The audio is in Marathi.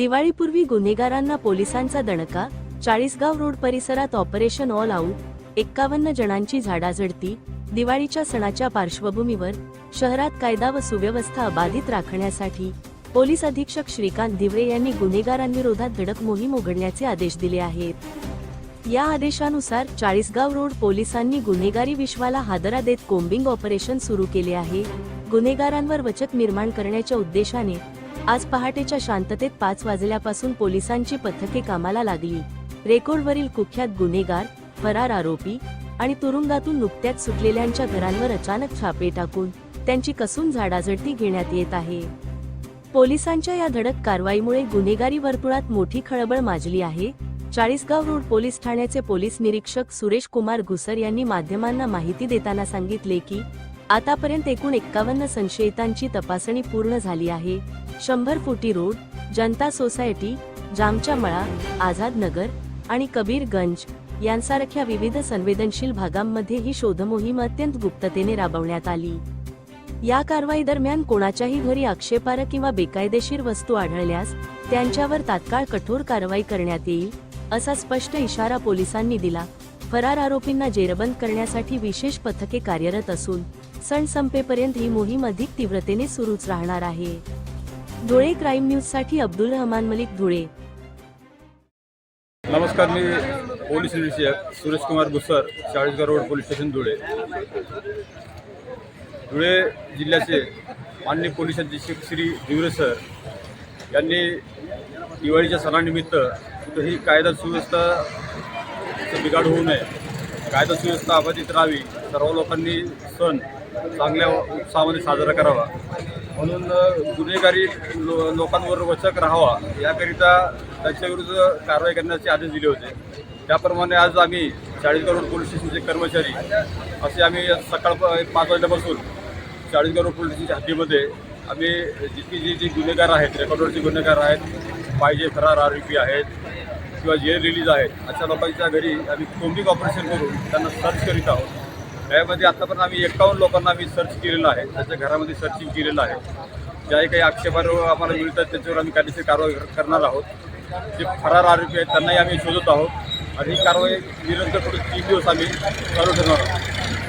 दिवाळीपूर्वी गुन्हेगारांना पोलिसांचा दणका चाळीसगाव रोड परिसरात ऑपरेशन ऑल आऊट एक्कावन्न जणांची झाडाझडती दिवाळीच्या सणाच्या पार्श्वभूमीवर शहरात कायदा व सुव्यवस्था अबाधित राखण्यासाठी पोलीस अधीक्षक श्रीकांत दिवरे यांनी गुन्हेगारांविरोधात धडक मोहीम उघडण्याचे आदेश दिले आहेत. या आदेशानुसार चाळीसगाव रोड पोलिसांनी गुन्हेगारी विश्वाला हादरा देत कोम्बिंग ऑपरेशन सुरू केले आहे. गुन्हेगारांवर वचक निर्माण करण्याच्या उद्देशाने आज पहाटेच्या शांततेत पाच वाजल्यापासून पोलिसांची पथके कामाला लागली. रेकॉर्डवरील कुख्यात गुन्हेगार फरार आरोपी आणि तुरुंगातून नुकत्याच सुटलेल्यांच्या घरांवर अचानक छापे टाकून त्यांची कसून झाडाझडती घेण्यात येत आहे. पोलिसांच्या या धडक कारवाईमुळे गुन्हेगारी वर्तुळात मोठी खळबळ माजली आहे. चाळीसगाव रोड पोलीस ठाण्याचे पोलीस निरीक्षक सुरेश कुमार घुसर यांनी माध्यमांना माहिती देताना सांगितले की आतापर्यंत एकूण एक्कावन्न संशयितांची तपासणी पूर्ण झाली आहे. शंभर फुटी रोड जनता सोसायटी जामच्या मळा आझाद नगर आणि कबीरगंज यांसारख्या विविध संवेदनशील भागांमध्ये ही शोधमोहीम अत्यंत गुप्ततेने राबवण्यात आली. या कारवाई दरम्यान कोणाच्याही घरी आक्षेपार्ह किंवा बेकायदेशीर वस्तू आढळल्यास त्यांच्यावर तात्काळ कठोर कारवाई करण्यात येईल असा स्पष्ट इशारा पोलिसांनी दिला. फरार आरोपींना जेरबंद करण्यासाठी विशेष पथके कार्यरत असून सण संपेपर्यंत ही मोहीम अधिक तीव्रतेने सुरूच राहणार आहे. धुळे क्राईम न्यूजसाठी अब्दुल रहमान मलिक धुळे. नमस्कार मी पोलीस निरीक्षक Suresh Kumar Gusar Chalisgaon road police station Dhule. Dhule जिल्ह्याचे माननीय पोलीस अधीक्षक श्री दिवरे सर यांनी दिवाळीच्या सणानिमित्त कुठेही कायदा सुव्यवस्था बिघाड होऊ नये कायदा सुव्यवस्था अबाधित राहावी सर्व लोकांनी सण चांगल्या उत्साहामध्ये साजरा करावा. म्हणून गुन्हेगारी लो लोकांवर वचक राहावा याकरिता त्यांच्याविरुद्ध कारवाई करण्याचे आदेश दिले होते. त्याप्रमाणे आज आम्ही चाळीसगाव करोड पोलीस स्टेशनचे कर्मचारी असे आम्ही सकाळ प- एक पाच वाजल्यापासून चाळीसगाव रोड पोलीस स्टेशनच्या हद्दीमध्ये आम्ही जितकी जी जी गुन्हेगार आहेत रेकॉर्डवरचे गुन्हेगार आहेत पाहिजे फरार आरोपी आहेत किंवा जेल रिलीज आहेत अशा लोकांच्या घरी आम्ही कोम्बिंग ऑपरेशन करून त्यांना सर्च करीत आहोत. यामध्ये आतापर्यंत आम्ही एकावन्न लोकांना आम्ही सर्च केलेलं आहे. त्याच्या घरामध्ये सर्चिंग केलेलं आहे. ज्याही काही आक्षेपार्ह आम्हाला मिळतात त्याच्यावर आम्ही कायदेशीर कारवाई करणार आहोत. जे फरार आरोपी आहेत त्यांनाही आम्ही शोधत आहोत. आणि ही कारवाई निरंतर पुढे तीन दिवस आम्ही चालू ठेवणार आहोत.